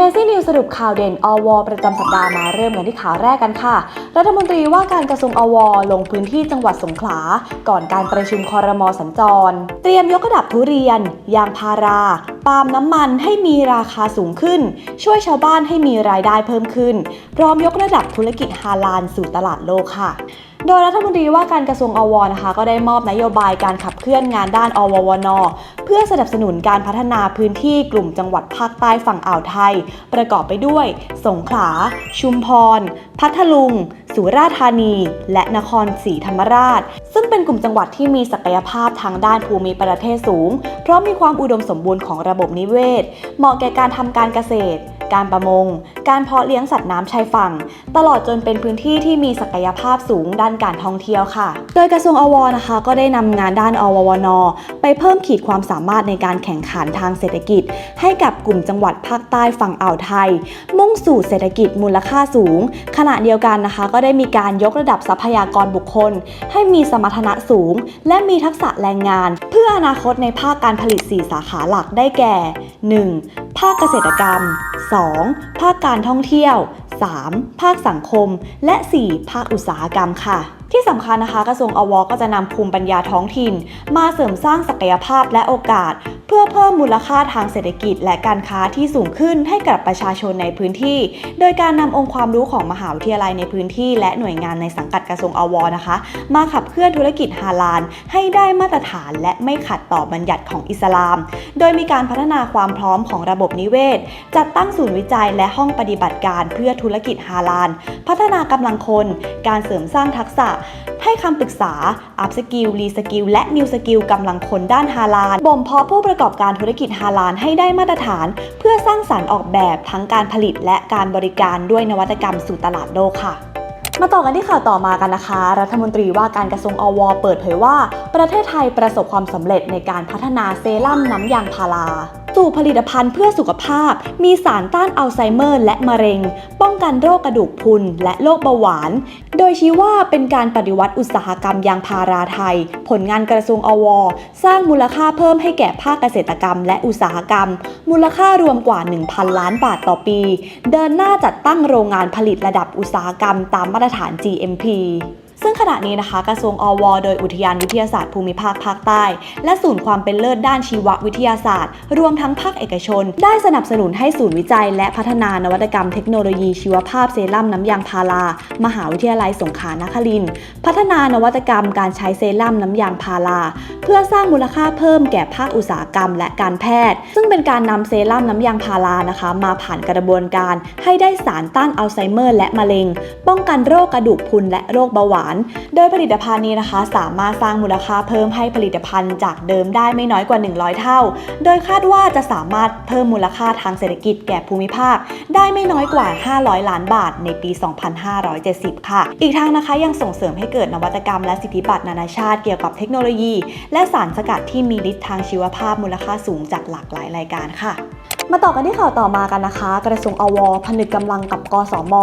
เมซี่นิวสรุปข่าวเด่นอว ประจำสัปดาห์มาเริ่มกันที่ข่าวแรกกันค่ะ รัฐมนตรีว่าการกระทรวงอว ลงพื้นที่จังหวัดสงขลา ก่อนการประชุมคอรมอสัญจร เตรียมยกระดับทุเรียน ยางพารา ปาล์มน้ำมันให้มีราคาสูงขึ้น ช่วยชาวบ้านให้มีรายได้เพิ่มขึ้น พร้อมยกระดับธุรกิจฮาลาลสู่ตลาดโลกค่ะ โดยรัฐมนตรีว่าการกระทรวงอวนะคะก็ได้มอบนโยบายการขับเคลื่อนงานด้านอววนเพื่อสนับสนุนการพัฒนาพื้นที่กลุ่มจังหวัดภาคใต้ฝั่งอ่าวไทย ประกอบไปด้วย สงขลา ชุมพร พัทลุง สุราษฎร์ธานี และนครศรีธรรมราช ซึ่งเป็นกลุ่มจังหวัดที่มีศักยภาพทางด้านภูมิประเทศสูง เพราะมีความอุดมสมบูรณ์ของระบบนิเวศ เหมาะแก่การทำการเกษตร การประมง การเพาะเลี้ยงสัตว์น้ำชายฝั่ง ตลอดจนเป็นพื้นที่ที่มีศักยภาพสูงด้านการท่องเที่ยวค่ะ โดยกระทรวงอวนะคะ ก็ได้นำงานด้านอววนไปเพิ่มขีดความสามารถในการแข่งขันทางเศรษฐกิจ ให้กับกลุ่มจังหวัดภาคใต้ฝั่งอ่าวไทย มุ่งสู่เศรษฐกิจมูลค่าสูง ขณะเดียวกันนะคะ ก็ได้มีการยกระดับทรัพยากรบุคคล ให้มีสมรรถนะสูง และมีทักษะแรงงาน เพื่ออนาคตในภาคการผลิต 4 สาขาหลักได้แก่ 1. ภาคเกษตรกรรม 2. ภาคการท่องเที่ยว 3. ภาคสังคม และ 4. ภาคอุตสาหกรรมค่ะที่สำคัญนะคะกระทรวงอวก็จะนำภูมิปัญญาท้องถิ่น มาเสริมสร้างศักยภาพและโอกาส เพื่อเพิ่มมูลค่าทางเศรษฐกิจและการค้าที่สูงขึ้นให้กับประชาชนในพื้นที่ โดยการนำองค์ความรู้ของมหาวิทยาลัยในพื้นที่ และหน่วยงานในสังกัดกระทรวงอวนะคะ มาขับเคลื่อนธุรกิจฮาลาลให้ได้มาตรฐานและไม่ขัดต่อบัญญัติของอิสลาม โดยมีการพัฒนาความพร้อมของระบบนิเวศ จัดตั้งศูนย์วิจัยและห้องปฏิบัติการเพื่อธุรกิจฮาลาล พัฒนากำลังคน การเสริมสร้างทักษะ ให้คำปรึกษา อัพสกิล รีสกิล และนิวสกิลกำลังคนด้านฮาลาลบ่มเพาะผู้ประกอบการธุรกิจฮาลาลให้ได้มาตรฐาน เพื่อสร้างสารรค์ออกแบบทั้งการผลิตและการบริการด้วยนวัตกรรมสู่ตลาดโลกค่ะมาต่อกันที่ข่าวต่อมากันนะคะ รัฐมนตรีว่าการกระทรวงอว เปิดเผยว่า ประเทศไทยประสบความสำเร็จในการพัฒนาเซรั่มน้ำยางพารา สู่ผลิตภัณฑ์เพื่อสุขภาพ มีสารต้านอัลไซเมอร์และมะเร็ง ป้องกันโรคกระดูกพรุนและโรคเบาหวาน โดยชี้ว่าเป็นการปฏิวัติอุตสาหกรรมยางพาราไทย ผลงานกระทรวงอว สร้างมูลค่าเพิ่มให้แก่ภาคเกษตรกรรม และอุตสาหกรรม มูลค่ารวมกว่า 1,000 ล้านบาทต่อปี เดินหน้าจัดตั้งโรงงานผลิตระดับอุตสาหกรรมตามมาตรฐาน GMP ซึ่งขณะนี้นะคะกระทรวงอว โดยอุทยานวิทยาศาสตร์ภูมิภาคภาคใต้ และศูนย์ความเป็นเลิศด้านชีววิทยาศาสตร์ รวมทั้งภาคเอกชน ได้สนับสนุนให้ศูนย์วิจัย และพัฒนานวัตกรรมเทคโนโลยีชีวภาพเซรั่มน้ำยางพารา มหาวิทยาลัยสงขลานครินทร์พัฒนานวัตกรรมการใช้เซรั่มน้ำยางพาราเพื่อสร้างมูลค่าเพิ่มแก่ภาคอุตสาหกรรม และการแพทย์ ซึ่งเป็นการนำเซรั่มน้ำยางพารานะคะ มาผ่านกระบวนการ ให้ได้สารต้านอัลไซเมอร์ และมะเร็ง ป้องกันโรคกระดูกพรุนและโรคเบาหวานโดยผลิตภัณฑ์นี้นะคะ สามารถสร้างมูลค่าเพิ่มให้ผลิตภัณฑ์จากเดิมได้ไม่น้อยกว่า 100 เท่า โดยคาดว่าจะสามารถเพิ่มมูลค่าทางเศรษฐกิจแก่ภูมิภาค ได้ไม่น้อยกว่า 500 ล้านบาท ในปี 2570 ค่ะ อีกทั้งนะคะยังส่งเสริมให้เกิดนวัตกรรมและสิทธิบัตรนานาชาติเกี่ยวกับเทคโนโลยี และสารสกัดที่มีฤทธิ์ทางชีวภาพมูลค่าสูงจากหลากหลายรายการค่ะ มาต่อกันที่ข่าวต่อมากันนะคะ กระทรวงอวผนึกกำลังกับกสม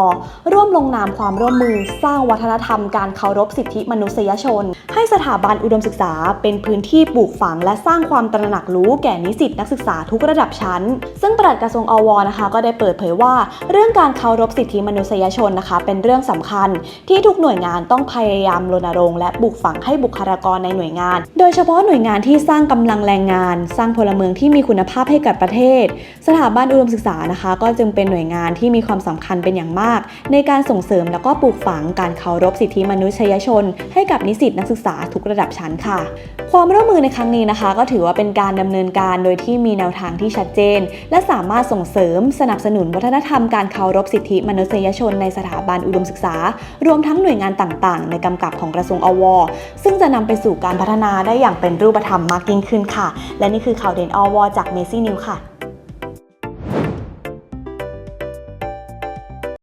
ร่วมลงนามความร่วมมือสร้างวัฒนธรรมการเคารพสิทธิมนุษยชน ให้สถาบันอุดมศึกษา เป็นพื้นที่ปลูกฝัง และสร้างความตระหนักรู้แก่นิสิตนักศึกษาทุกระดับชั้น ซึ่งปลัดกระทรวงอวนะคะ ก็ได้เปิดเผยว่า เรื่องการเคารพสิทธิมนุษยชนนะคะ เป็นเรื่องสำคัญ ที่ทุกหน่วยงานต้องพยายามรณรงค์และปลูกฝังให้บุคลากรในหน่วยงาน โดยเฉพาะหน่วยงานที่สร้างกำลังแรงงาน สร้างพลเมืองที่มีคุณภาพให้กับประเทศ สถาบันอุดมศึกษานะคะ ก็จึงเป็นหน่วยงานที่มีความสำคัญเป็นอย่างมาก ในการส่งเสริมแล้วก็ปลูกฝังการเคารพสิทธิมนุษยชน ให้กับนิสิตนักศึกษาทุกระดับชั้นค่ะ ความร่วมมือในครั้งนี้นะคะ ก็ถือว่าเป็นการดำเนินการโดยที่มีแนวทางที่ชัดเจน และสามารถส่งเสริมสนับสนุนวัฒนธรรมการเคารพสิทธิมนุษยชน ในสถาบันอุดมศึกษา รวมทั้งหน่วยงานต่างๆ ในกำกับของกระทรวงอว ซึ่งจะนำไปสู่การพัฒนาได้อย่างเป็นรูปธรรมมากยิ่งขึ้นค่ะ และนี่คือข่าวเด่นอว จากเมซี่นิวค่ะ